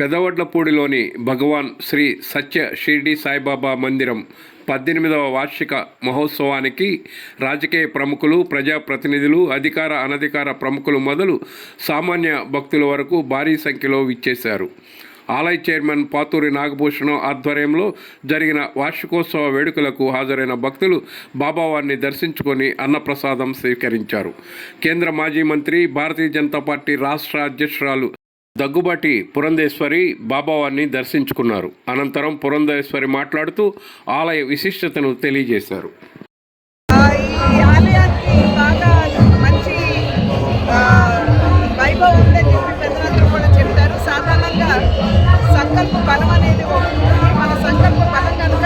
పెదవడ్లపూడిలోని భగవాన్ శ్రీ సత్య షిర్డి సాయిబాబా మందిరం పద్దెనిమిదవ వార్షిక మహోత్సవానికి రాజకీయ ప్రముఖులు ప్రజాప్రతినిధులు అధికార అనధికార ప్రముఖులు మొదలు సామాన్య భక్తుల వరకు భారీ సంఖ్యలో విచ్చేశారు. ఆలయ చైర్మన్ పాతూరి నాగభూషణం ఆధ్వర్యంలో జరిగిన వార్షికోత్సవ వేడుకలకు హాజరైన భక్తులు బాబావారిని దర్శించుకొని అన్నప్రసాదం స్వీకరించారు. కేంద్ర మాజీ మంత్రి భారతీయ జనతా పార్టీ రాష్ట్ర అధ్యక్షురాలు దగ్గుబాటి పురంధేశ్వరి బాబావారిని దర్శించుకున్నారు. అనంతరం పురంధేశ్వరి మాట్లాడుతూ ఆలయ విశిష్టతను తెలియజేశారు. సాధారణంగా సంకల్ప బలం అనేది మన సంకల్ప బలం కనుక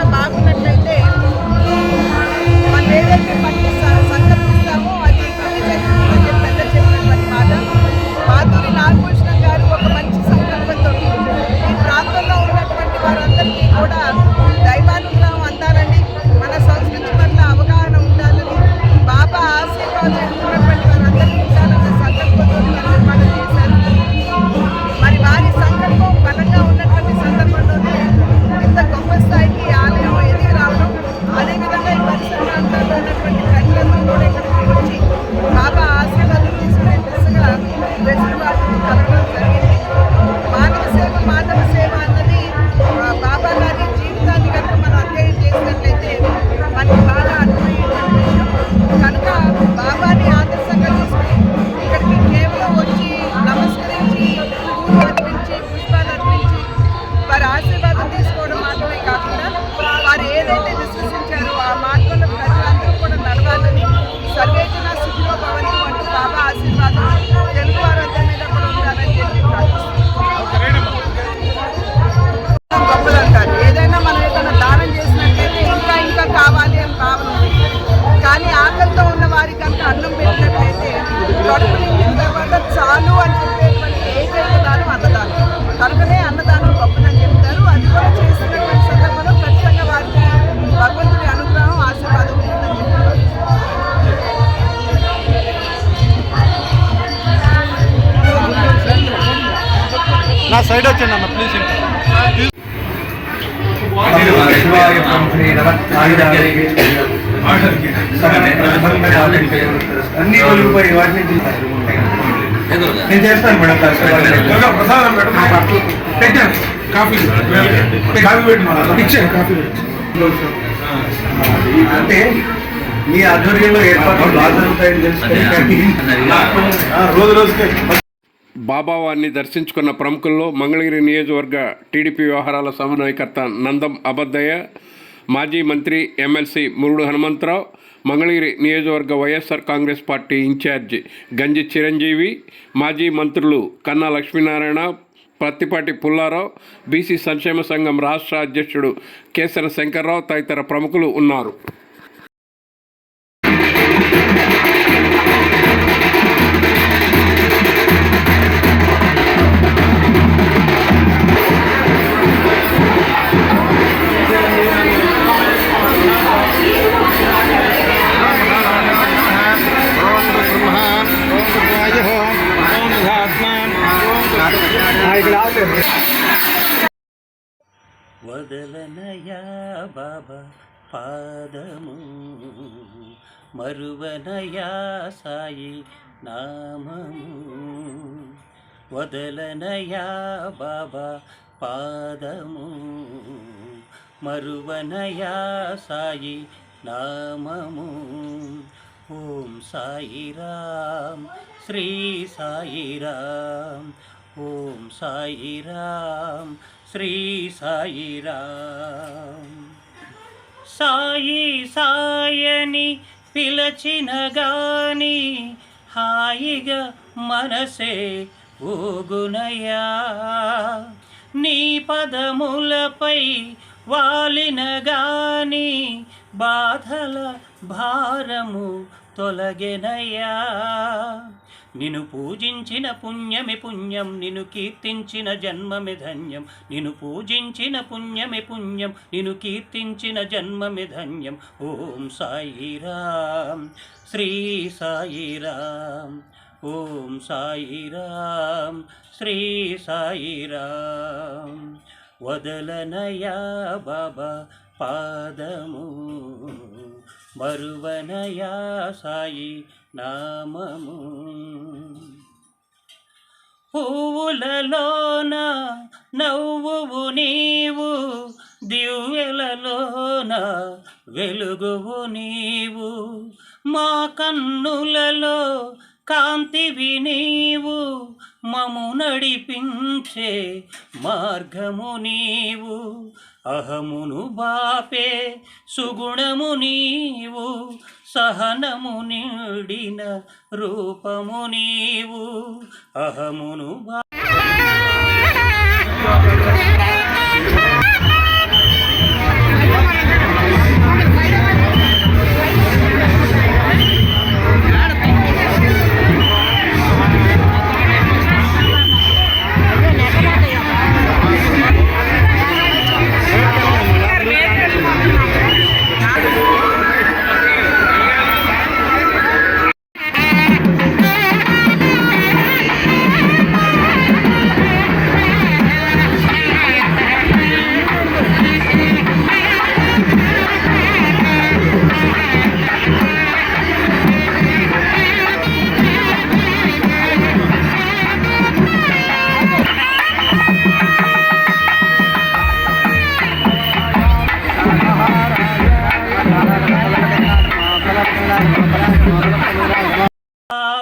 నా సైడ్ వచ్చండి అన్న ప్లీజ్ అన్ని ఒలిగిపోయి వాటి నుంచి నేను చేస్తాను మేడం. ప్రసాదం మేడం పెట్టాను కాఫీ కాఫీ పెట్టి ఇచ్చాను కాఫీ అంటే మీ ఆధ్వర్యంలో ఏర్పాట్లు బాగా జరుగుతాయని తెలుసుకొని రోజు రోజుకి బాబావారిని దర్శించుకున్న ప్రముఖుల్లో మంగళగిరి నియోజకవర్గ టీడీపీ వ్యవహారాల సమన్వయకర్త నందం అబద్దయ్య మాజీ మంత్రి ఎమ్మెల్సీ మురుడు హనుమంతరావు మంగళగిరి నియోజకవర్గ వైఎస్ఆర్ కాంగ్రెస్ పార్టీ ఇన్ఛార్జి గంజి చిరంజీవి మాజీ మంత్రులు కన్నా లక్ష్మీనారాయణ ప్రత్తిపాటి పుల్లారావు బీసీ సంక్షేమ సంఘం రాష్ట్ర అధ్యక్షుడు కేసర శంకర్రావు తదితర ప్రముఖులు ఉన్నారు. బాబా పాదము మరువనయా సాయి నామము వదలనయా బాబా పాదము మరువనయా సాయి నామము ఓం సాయిరామ్ శ్రీ సాయిరామ్ ఓం సాయిరామ్ శ్రీ సాయిరామ్ సాయి సాయని పిలచిన గాని హాయిగా మనసే ఊగునయా నీ పదములపై వాలిన గాని బాధల భారము తొలగెనయ్యా. నిన్ను పూజించిన పుణ్యమి పుణ్యం నిన్ను కీర్తించిన జన్మమి ధన్యం. నిన్ను పూజించిన పుణ్యమి పుణ్యం నిన్ను కీర్తించిన జన్మమి ధన్యం. ఓం సాయిరామ్ శ్రీ సాయిరామ్ ఓం సాయిరాం శ్రీ సాయిరాం వదలనయా బాబా పాదము. మరువనయా సాయి నామము. పువ్వులలోన నవ్వువు నీవు దివ్యలలోన వెలుగువు నీవు. మా కన్నులలో కాంతివి నీవు మము నడిపించే మార్గము నీవు. అహమును బాపే సుగుణము నీవు సహనము నిండిన రూపము నీవు. అహమును బా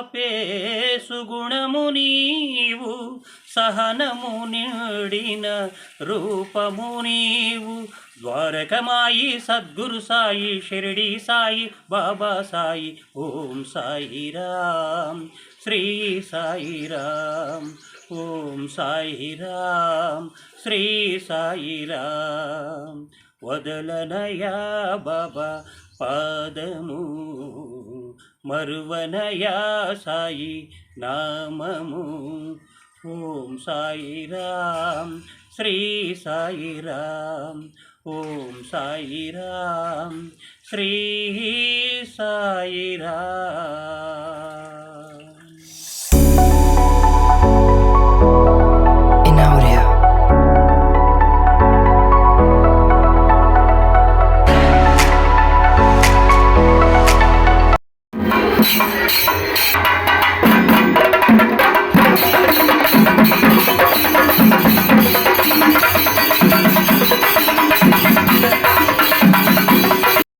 పేసుగుణము నీవు సహనము నిడిన రూపము నీవు. ద్వారకమాయి సద్గురు సాయి షిరిడి సాయి బాబా సాయి ఓం సాయి రామ్. శ్రీ సాయి రామ్ ఓం సాయి రామ్. శ్రీ సాయి రామ్. వదలనయా బాబా పాదము మరువనయా సాయి నామము ఓం సాయిరాం శ్రీ సాయిరాం ఓం సాయిరాం శ్రీ సాయిరాం